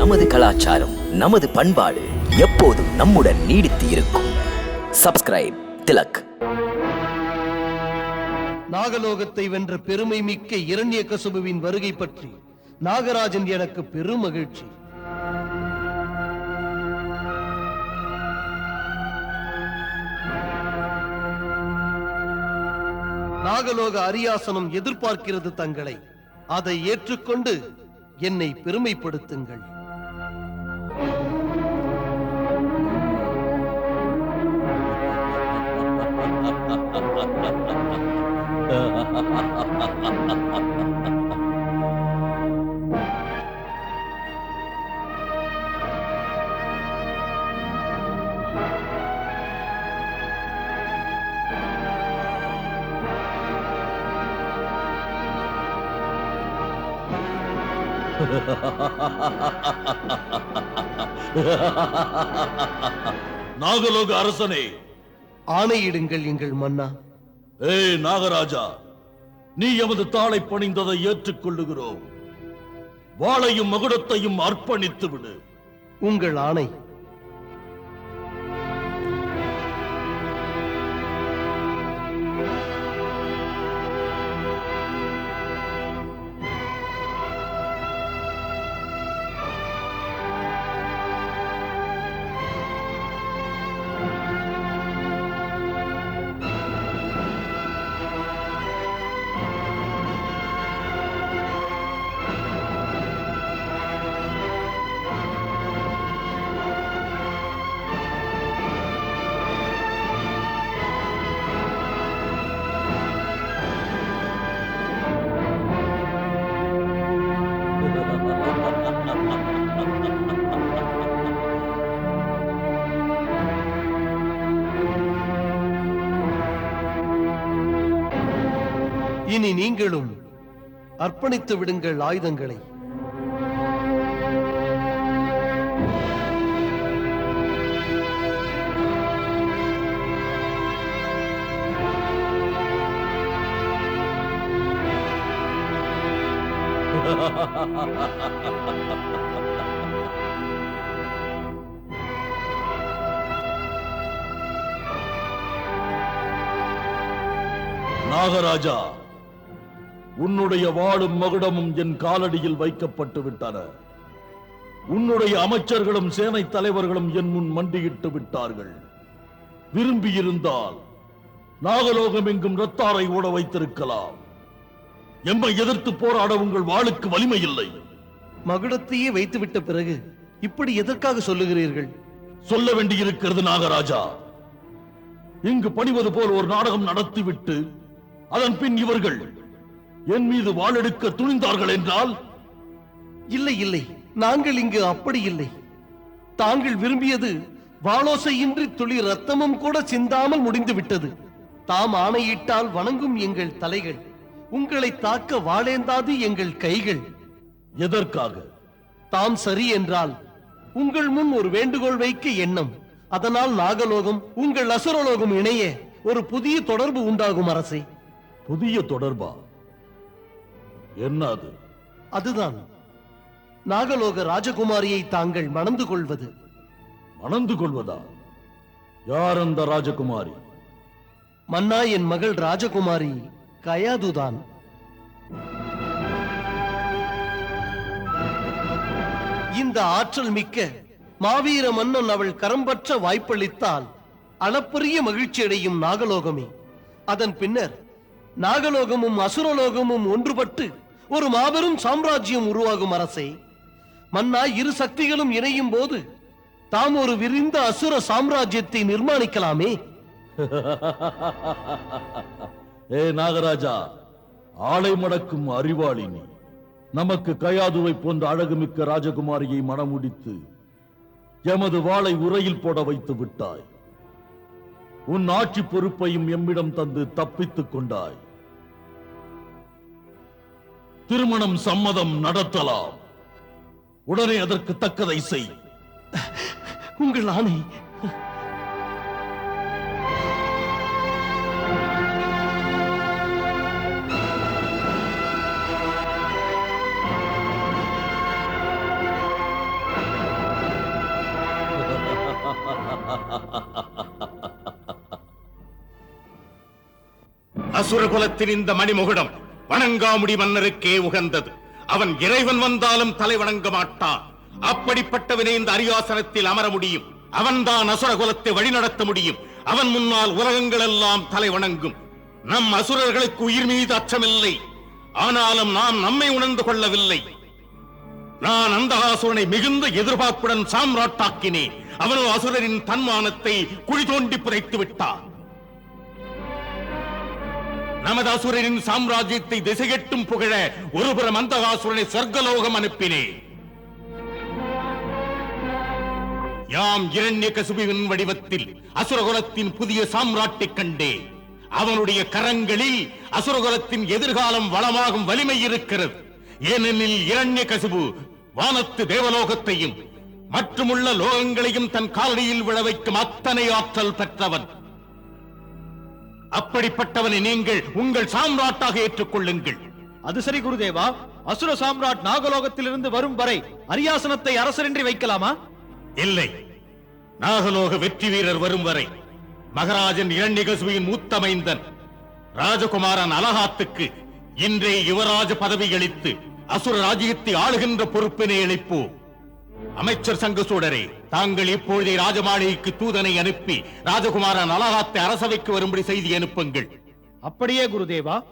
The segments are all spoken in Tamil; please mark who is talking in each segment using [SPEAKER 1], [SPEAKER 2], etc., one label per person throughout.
[SPEAKER 1] நமது கலாச்சாரம் நமது பண்பாடு எப்போதும் நம்முடன் நீடித்து இருக்கும். சப்ஸ்கிரைப் திலக்.
[SPEAKER 2] நாகலோகத்தை வென்ற பெருமை மிக்க இரண்யகசுபுவின் வருகை பற்றி நாகராஜன் எனக்கு பெரும் மகிழ்ச்சி நாகலோக அரியாசனம் எதிர்பார்க்கிறது தங்களை. அதை ஏற்றுக்கொண்டு என்னை பெருமைப்படுத்துங்கள்.
[SPEAKER 3] நாகலோக அரசனே.
[SPEAKER 2] ஆணையிடுங்கள் எங்கள் மன்னா.
[SPEAKER 3] ஏய் நாகராஜா நீ எமது தாளை பணிந்ததை ஏற்றுக்கொள்ளுகிறோம். வாளையும் மகுடத்தையும் அர்ப்பணித்து விடு
[SPEAKER 2] உங்கள் ஆணை இனி நீங்களும் அர்ப்பணித்து விடுங்கள் ஆயுதங்களை.
[SPEAKER 3] நாகராஜா உன்னுடைய வாளும் மகுடமும் என் காலடியில் வைக்கப்பட்டு விட்டன. உன்னுடைய அமைச்சர்களும் சேனை தலைவர்களும் என் முன் மண்டியிட்டு விட்டார்கள். விரும்பியிருந்தால் நாகலோகம் எங்கும் ரத்தாரை ஓட வைத்திருக்கலாம். எம்மை எதிர்த்து போராட உங்கள் வாளுக்கு வலிமை இல்லை
[SPEAKER 2] மகுடத்தையே வைத்துவிட்ட பிறகு இப்படி எதற்காக சொல்லுகிறீர்கள்?
[SPEAKER 3] சொல்ல வேண்டியிருக்கிறது நாகராஜா. இங்கு பணிவது போல் ஒரு நாடகம் நடத்திவிட்டு அதன் பின் இவர்கள் என் மீது வாளெடுக்க துணிந்தார்கள் என்றால்?
[SPEAKER 2] இல்லை இல்லை. நாங்கள் இங்கு அப்படி இல்லை. தாங்கள் விரும்பியது வாளோசையின்றி துளி ரத்தமும் கூட சிந்தாமல் முடிந்து விட்டது தாம் ஆணையிட்டால் வணங்கும் எங்கள் தலைகள் உங்களை தாக்க வாழேந்தாது எங்கள் கைகள்.
[SPEAKER 3] எதற்காக?
[SPEAKER 2] தாம் சரி என்றால் உங்கள் முன் ஒரு வேண்டுகோள் வைக்க எண்ணம். அதனால் நாகலோகம் உங்கள் அசுரலோகம் இணைய ஒரு புதிய தொடர்பு உண்டாகும் அரசே.
[SPEAKER 3] புதிய தொடர்பா? என்ன அது
[SPEAKER 2] அதுதான். நாகலோக ராஜகுமாரியை தாங்கள் மணந்து கொள்வது.
[SPEAKER 3] மணந்து கொள்வதா? யார் அந்த ராஜகுமாரி?
[SPEAKER 2] மன்னா என் மகள் ராஜகுமாரி கயாதுதான். இந்த ஆற்றல் மிக்க மாவீர மன்னன் அவள் கரம்பற்ற வாய்ப்பளித்தால் அளப்பரிய மகிழ்ச்சி அடையும் நாகலோகமே. அதன் பின்னர் நாகலோகமும் அசுரலோகமும் ஒன்றுபட்டு ஒரு மாபெரும் சாம்ராஜ்யம் உருவாகும் அரசே. மன்னா இரு சக்திகளும் இணையும் போது தாம் ஒரு விரிந்த அசுர சாம்ராஜ்யத்தை நிர்மாணிக்கலாமே.
[SPEAKER 3] ஏ நாகராஜா ஆளை மடக்கும் அறிவாளி நீ. நமக்கு கயாதுவை போன்ற அழகுமிக்க ராஜகுமாரியை மனமுடித்து எமது வாளை உரையில் போட வைத்து விட்டாய். உன் ஆட்சி பொறுப்பையும் எம்மிடம் தந்து தப்பித்துக் கொண்டாய். திருமணம் சம்மதம் நடத்தலாம். உடனே அதற்கு தக்கதை செய்.
[SPEAKER 2] உங்கள் ஆணை.
[SPEAKER 4] அசுரகுலத்தின் இந்த மணிமுகுடம் வணங்காமுடி மன்னருக்கே உகந்தது. அவன் இறைவன் வந்தாலும் தலை வணங்க மாட்டான். அப்படிப்பட்டவனே இந்த அரியாசனத்தில் அமர முடியும். அவன்தான் அசுரகுலத்தை வழிநடத்த முடியும். அவன் முன்னால் உலகங்கள் எல்லாம் தலை வணங்கும். நம் அசுரர்களுக்கு உயிர் மீது அச்சமில்லை. ஆனாலும் நாம் நம்மை உணர்ந்து கொள்ளவில்லை. நான் அந்தகாசுரனை மிகுந்த எதிர்பார்ப்புடன் சாம்ராட்டாக்கினேன். அவனோ அசுரரின் தன்மானத்தை குழி தோண்டி புதைத்து விட்டான். நமது அசுரரின் சாம்ராஜ்யத்தை திசையெட்டும் புகழ ஒருபுறம் அந்தகாசுரனை சொர்க்கலோகம் அனுப்பினேன். யாம் இரண்ய கசுபின் வடிவத்தில் அசுரகுலத்தின் புதிய சாம்ராட்டை கண்டே அவனுடைய கரங்களில் அசுரகுலத்தின் எதிர்காலம் வளமாகும் வலிமை இருக்கிறது. ஏனெனில் இரண்ய கசுபு வானத்து தேவலோகத்தையும் மற்றுமுள்ள லோகங்களையும் தன் காலடியில் விழ வைக்கும் அத்தனை ஆற்றல் பெற்றவன். அப்படிப்பட்டவனை நீங்கள் உங்கள் சாம்ராட்டாக ஏற்றுக்கொள்ளுங்கள்.
[SPEAKER 5] அது சரி குருதேவா. அசுர சாம்ராட் நாகலோகத்திலிருந்து வரும் வரை அரியாசனத்தை அரசரின்றி வைக்கலாமா?
[SPEAKER 4] இல்லை. நாகலோக வெற்றி வீரர் வரும் வரை மகராஜன் இரண்யகசுவின் மூத்த மைந்தன் ராஜகுமாரன் அலகாத்துக்கு இன்றே யுவராஜ பதவி அளித்து அசுர ராஜ்யத்தை ஆளுகின்ற பொறுப்பினை அளிப்போம் அமைச்சர் சங்க சங்கசூடரே தாங்கள் இப்பொழுதே ராஜமாளிகைக்கு தூதனை அனுப்பி ராஜகுமாரன் அலகாத்தை அரசவைக்கு வரும்படி செய்தி அனுப்புங்கள்.
[SPEAKER 5] அப்படியே குருதேவா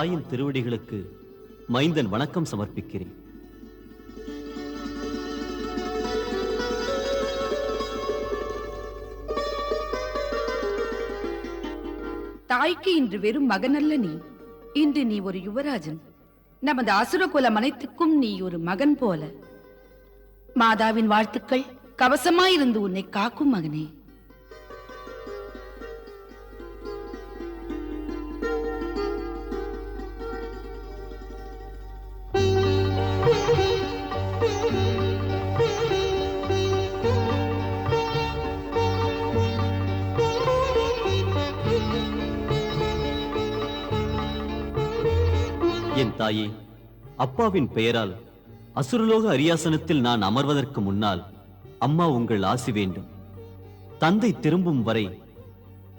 [SPEAKER 6] தாயின் திருவடிகளுக்கு மைந்தன் வணக்கம் சமர்ப்பிக்கிறேன்.
[SPEAKER 7] தாய்க்கு இன்று வெறும் மகனல்ல நீ. இன்று நீ ஒரு யுவராஜன். நமது அசுரகுல மனைத்துக்கும் அனைத்துக்கும் நீ ஒரு மகன் போல. மாதாவின் வாழ்த்துக்கள் கவசமாயிருந்து உன்னை காக்கும் மகனே.
[SPEAKER 6] தாயே அப்பாவின் பெயரால் அசுரலோக அரியாசனத்தில் நான் அமர்வதற்கு முன்னால் அம்மா உங்கள் ஆசி வேண்டும். தந்தை திரும்பும் வரை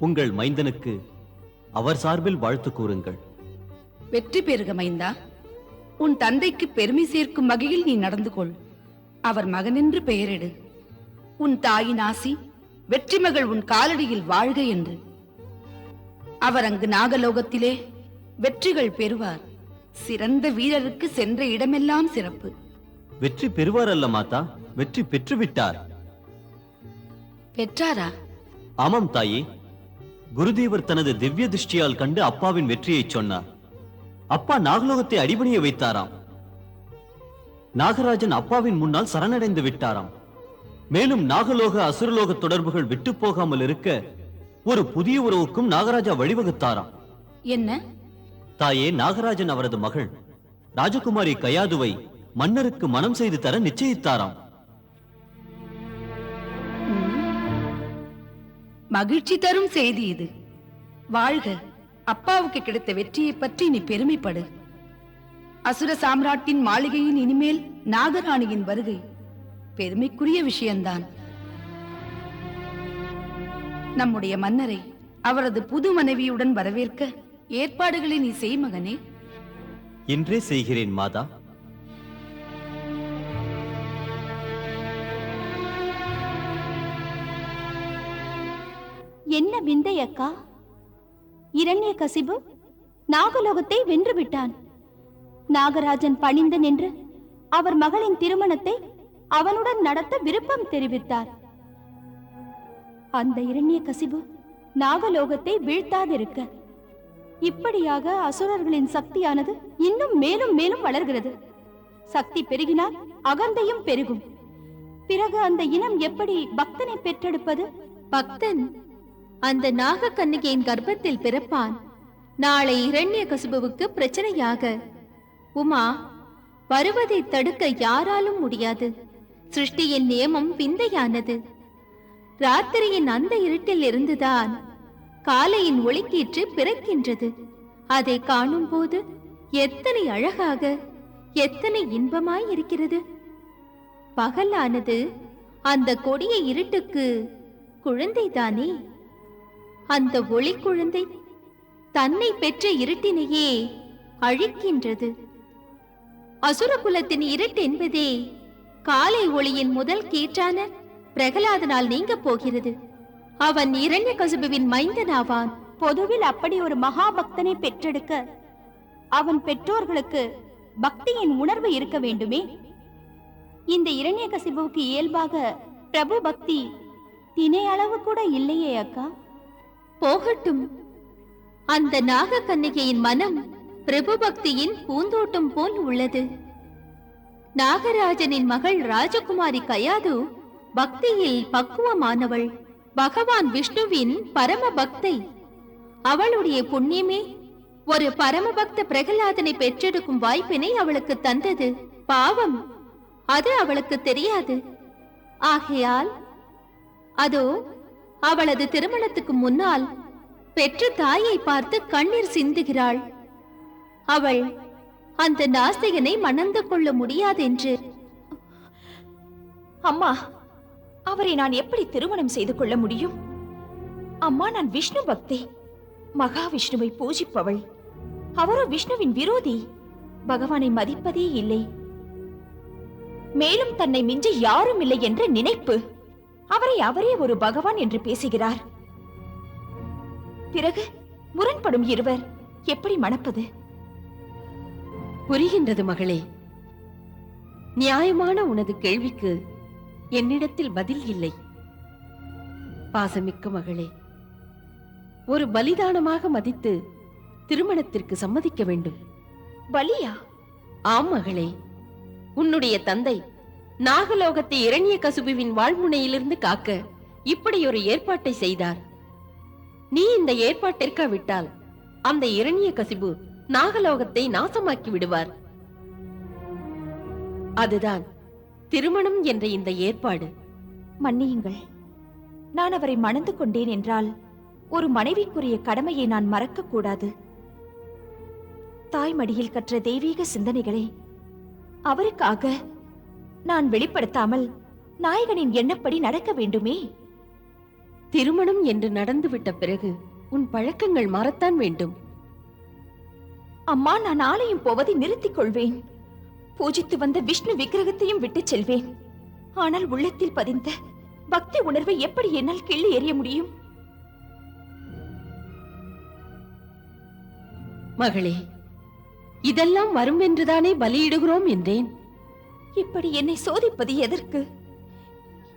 [SPEAKER 6] உங்கள் மைந்தனுக்கு அவர் சார்பில் வாழ்த்து கூறுங்கள்.
[SPEAKER 7] வெற்றி பெறுக மைந்தா. உன் தந்தைக்கு பெருமை சேர்க்கும் வகையில் நீ நடந்து கொள் அவர் மகனென்று பெயரிடு. உன் தாயின் ஆசி வெற்றி மகள் உன் காலடியில் வாழ்க என்று. அவர் அங்கு நாகலோகத்திலே வெற்றிகள் பெறுவார். சிறந்த வீரருக்கு சென்ற இடமெல்லாம் சிறப்பு.
[SPEAKER 6] வெற்றி பெறுவார் அல்ல மாதா? வெற்றி பெற்றுவிட்டார்.
[SPEAKER 7] பெற்றாரா?
[SPEAKER 6] ஆமாம் தாயே. குருதேவர் தனது திவ்ய திருஷ்டியால் கண்டு அப்பாவின் வெற்றியைச் சொன்னார். அப்பா நாகலோகத்தை அடிபணிய வைத்தாராம். நாகராஜன் அப்பாவின் முன்னால் சரணடைந்து விட்டாராம். மேலும் நாகலோக அசுரலோக தொடர்புகள் விட்டு போகாமல் இருக்க ஒரு புதிய உறவுக்கும் நாகராஜா வழிவகுத்தாராம்.
[SPEAKER 7] என்ன?
[SPEAKER 6] தாயே நாகராஜன் அவரது மகள் ராஜகுமாரி கயாதுவை மன்னருக்கு மனம் செய்து தர நிச்சயித்தாராம்.
[SPEAKER 7] மகிழ்ச்சி தரும் செய்தி இது. வாழ்க. அப்பாவுக்கு கிடைத்த வெற்றியை பற்றி நீ பெருமைப்படு. அசுர சாம்ராட்டின் மாளிகையின் இனிமேல் நாகராணியின் வருகை பெருமைக்குரிய விஷயம்தான் நம்முடைய மன்னரை அவரது புது மனைவியுடன் வரவேற்க ஏற்பாடுகளை நீ செய் மகனே.
[SPEAKER 6] இன்றே செய்கிறேன் மாதா.
[SPEAKER 8] என்ன விந்தை அக்கா? இரண்ய கசிபு நாகலோகத்தை வென்று விட்டான். நாகராஜன் பணிந்து நின்று அவர் மகளின் திருமணத்தை அவனுடன் நடத்த விருப்பம் தெரிவித்தார். அந்த இரண்ய கசிபு நாகலோகத்தை வீழ்த்தாதிருக்க இப்படியாக அசுரர்களின் சக்தியானது இன்னும் மேலும் மேலும் வளர்கிறது. சக்தி பெருகினால் அகந்தையும் பெருகும். பிறகு அந்த இனம் எப்படி பக்தனை பெற்றெடுப்பது?
[SPEAKER 9] பக்தன் அந்த நாக கண்ணிகையின் கர்ப்பத்தில் பிறப்பான். நாளை இரண்ய கசுபுவுக்கு பிரச்சனையாக. உமா வருவதை தடுக்க யாராலும் முடியாது. சிருஷ்டியின் நியமம் விந்தையானது. ராத்திரியின் அந்த இருட்டில் இருந்துதான் காலையின் ஒளிக்கீற்று பிறக்கின்றது. அதை காணும் போது எத்தனை அழகாக எத்தனை இன்பமாய் இருக்கிறது பகலானது அந்த கொடிய இருட்டுக்கு குழந்தைதானே. அந்த ஒளி குழந்தை தன்னை பெற்ற இருட்டினையே அழிக்கின்றது. அசுரகுலத்தின் இருட்டு என்பதே காலை ஒளியின் முதல் கீற்றான பிரகலாதனால் நீங்க போகிறது. அவன் இரண்ய கசுபுவின் மைந்தனாவான்.
[SPEAKER 8] பொதுவில் அப்படி ஒரு மகாபக்தனை பெற்றெடுக்க அவன் பெற்றோர்களுக்கு பக்தியின் உணர்வு இருக்க வேண்டுமே? இந்த இரண்ய கசிபுவுக்கு இயல்பாக பிரபு பக்தி தினை அளவு கூட இல்லையே அக்கா.
[SPEAKER 9] போகட்டும். அந்த நாக கன்னிகையின் மனம் பிரபு பக்தியின் பூந்தோட்டம் போல் உள்ளது. நாகராஜனின் மகள் ராஜகுமாரி கயாது பக்தியில் பக்குவமானவள். பகவான் விஷ்ணுவின் பரம பக்தை அவளுடைய புண்ணியமே ஒரு பரமபக்த பிரகலாதனை பெற்றெடுக்கும் வாய்ப்பினை அவளுக்கு தந்தது. பாவம். அது அவளுக்கு தெரியாது. ஆகையால் அதோ அவளது திருமணத்துக்கு முன்னால் பெற்ற தாயை பார்த்து கண்ணீர் சிந்துகிறாள். அவள் அந்த நாஸ்திகனை மணந்து கொள்ள முடியாதென்று.
[SPEAKER 10] அம்மா அவரை நான் எப்படி திருமணம் செய்து கொள்ள முடியும்? அம்மா நான் விஷ்ணு பக்தி. மகாவிஷ்ணுவை பூஜிப்பவள். அவரோ விஷ்ணுவின் விரோதி. பகவானை மதிப்பதே இல்லை. மேலும் தன்னை மிஞ்ச யாரும் இல்லை என்ற நினைப்பு. அவரை அவரே ஒரு பகவான் என்று பேசுகிறார். பிறகு முரண்படும் இருவர் எப்படி மணப்பது?
[SPEAKER 11] புரிகின்றது மகளே. நியாயமான உனது கேள்விக்கு என்னிடத்தில் பதில் இல்லை. பாசமிக்க மகளே ஒரு பலிதானமாக மதித்து திருமணத்திற்கு சம்மதிக்க வேண்டும்.
[SPEAKER 10] பலியா?
[SPEAKER 11] ஆம் மகளே உன்னுடைய தந்தை நாகலோகத்தை இரணிய கசுபுவின் வாழ்முனையிலிருந்து காக்க இப்படி ஒரு ஏற்பாட்டை செய்தார். நீ இந்த ஏற்பாட்டிற்காவிட்டால் அந்த இரணிய கசிபு நாகலோகத்தை நாசமாக்கி விடுவார். அதுதான் திருமணம் என்ற இந்த ஏற்பாடு.
[SPEAKER 10] மன்னியுங்கள். நான் அவரை மணந்து கொண்டேன் என்றால் ஒரு மனைவிக்குரிய கடமையை நான் மறக்க கூடாது. தாய் மடியில் கற்ற தெய்வீக சிந்தனைகளை அவருக்காக நான் வெளிப்படுத்தாமல் நாயகனின் எண்ணப்படி நடக்க வேண்டுமே?
[SPEAKER 11] திருமணம் என்று நடந்துவிட்ட பிறகு உன் பழக்கங்கள் மாறத்தான் வேண்டும்.
[SPEAKER 10] அம்மா நான் ஆலயம் போவதை நிறுத்திக் கொள்வேன். பூஜித்து வந்த விஷ்ணு விக்கிரகத்தையும் விட்டுச் செல்வேன். ஆனால் உள்ளத்தில் பதிந்த பக்தி உணர்வை எப்படி என்னால் கிள்ளி எறிய முடியும்?
[SPEAKER 11] மகளே இதெல்லாம் வரும் என்றுதானே பலியிடுகிறோம் என்றேன்.
[SPEAKER 10] இப்படி என்னை சோதிப்பது எதற்கு?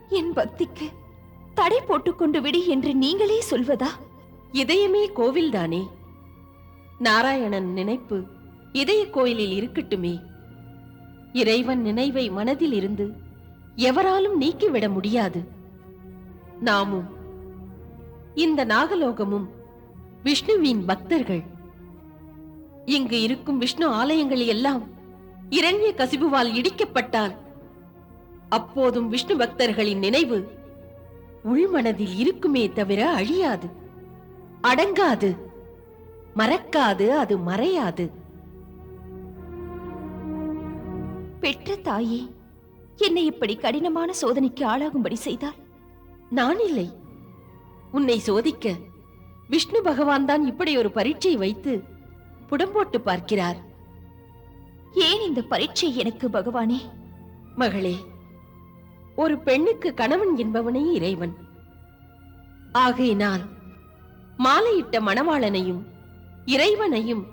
[SPEAKER 10] என் பக்திக்கு தடை போட்டுக்கொண்டு விடு என்று நீங்களே சொல்வதா?
[SPEAKER 11] இதயமே கோவில்தானே? நாராயணன் நினைப்பு இதய கோயிலில் இருக்கட்டுமே. இறைவன் நினைவை மனதில் இருந்து எவராலும் நீக்கிவிட முடியாது. நாமும் இந்த நாகலோகமும் விஷ்ணுவின் பக்தர்கள். இங்கு இருக்கும் விஷ்ணு ஆலயங்கள் எல்லாம் இரண்ய கசிபுவால் இடிக்கப்பட்டால் அப்போதும் விஷ்ணு பக்தர்களின் நினைவு உள்மனதில் இருக்குமே தவிர அழியாது. அடங்காது. மறக்காது. அது மறையாது.
[SPEAKER 10] பெற்ற தாயே என்னை இப்படி கடினமான சோதனைக்கு ஆளாகும்படி செய்தால்
[SPEAKER 11] நான் இல்லை. உன்னை சோதிக்க விஷ்ணு பகவான் தான் இப்படி ஒரு பரீட்சை வைத்து புடம்போட்டு பார்க்கிறார்.
[SPEAKER 10] ஏன் இந்த பரீட்சை எனக்கு பகவானே?
[SPEAKER 11] மகளே ஒரு பெண்ணுக்கு கணவன் என்பவனே இறைவன். ஆகையினால் மாலையிட்ட மணவாளனையும் இறைவனையும்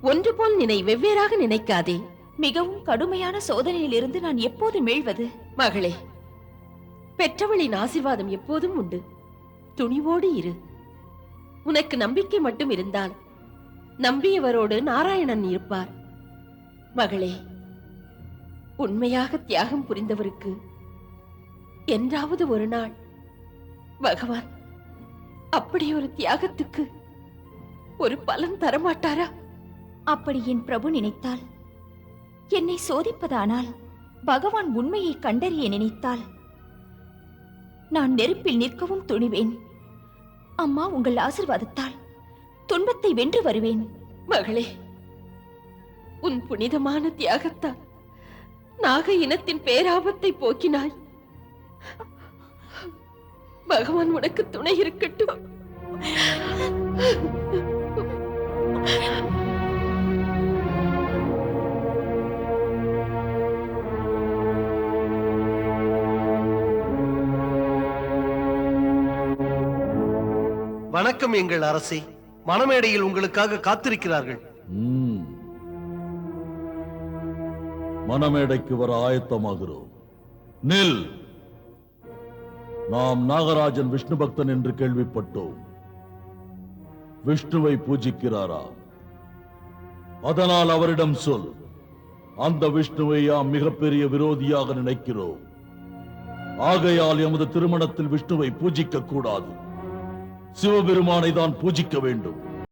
[SPEAKER 11] ஒன்று போல் நினை வெவ்வேறாக நினைக்காதே.
[SPEAKER 10] மிகவும் கடுமையான சோதனையிலிருந்து நான் எப்போது மீள்வது?
[SPEAKER 11] மகளே பெற்றவளின் ஆசிர்வாதம் எப்போதும் உண்டு. துணிவோடு இரு. உனக்கு நம்பிக்கை மட்டும் இருந்தால் நம்பியவரோடு நாராயணன் இருப்பார். மகளே உண்மையாக தியாகம் புரிந்தவருக்கு என்றாவது ஒரு நாள் பகவான் அப்படி ஒரு தியாகத்துக்கு ஒரு பலன் தரமாட்டாரா?
[SPEAKER 10] அப்படி என் பிரபு நினைத்தால் என்னை சோதிப்பதானால் பகவான் உண்மையை கண்டறிய நினைத்தால் நான் நெருப்பில் நிற்கவும் துணிவேன். அம்மா உங்கள் ஆசிர்வாதத்தால் துன்பத்தை வென்று வருவேன்.
[SPEAKER 11] மகளே உன் புனிதமான தியாகத்தால் நாக இனத்தின் பேராபத்தை போக்கினாய். பகவான் உனக்கு துணை இருக்கட்டும்.
[SPEAKER 2] வணக்கம் எங்கள் அரசே. மணமேடையில் உங்களுக்காக காத்திருக்கிறார்கள்.
[SPEAKER 3] மணமேடைக்கு வர ஆயத்தமாகிறோம். நில். நாம் நாகராஜன் விஷ்ணு பக்தன் என்று கேள்விப்பட்டோம். விஷ்ணுவை பூஜிக்கிறாரா? அதனால் அவரிடம் சொல். அந்த விஷ்ணுவை யாம் மிகப்பெரிய விரோதியாக நினைக்கிறோம். ஆகையால் எமது திருமணத்தில் விஷ்ணுவை பூஜிக்க கூடாது. சிவபெருமானை தான் பூஜிக்க வேண்டும்.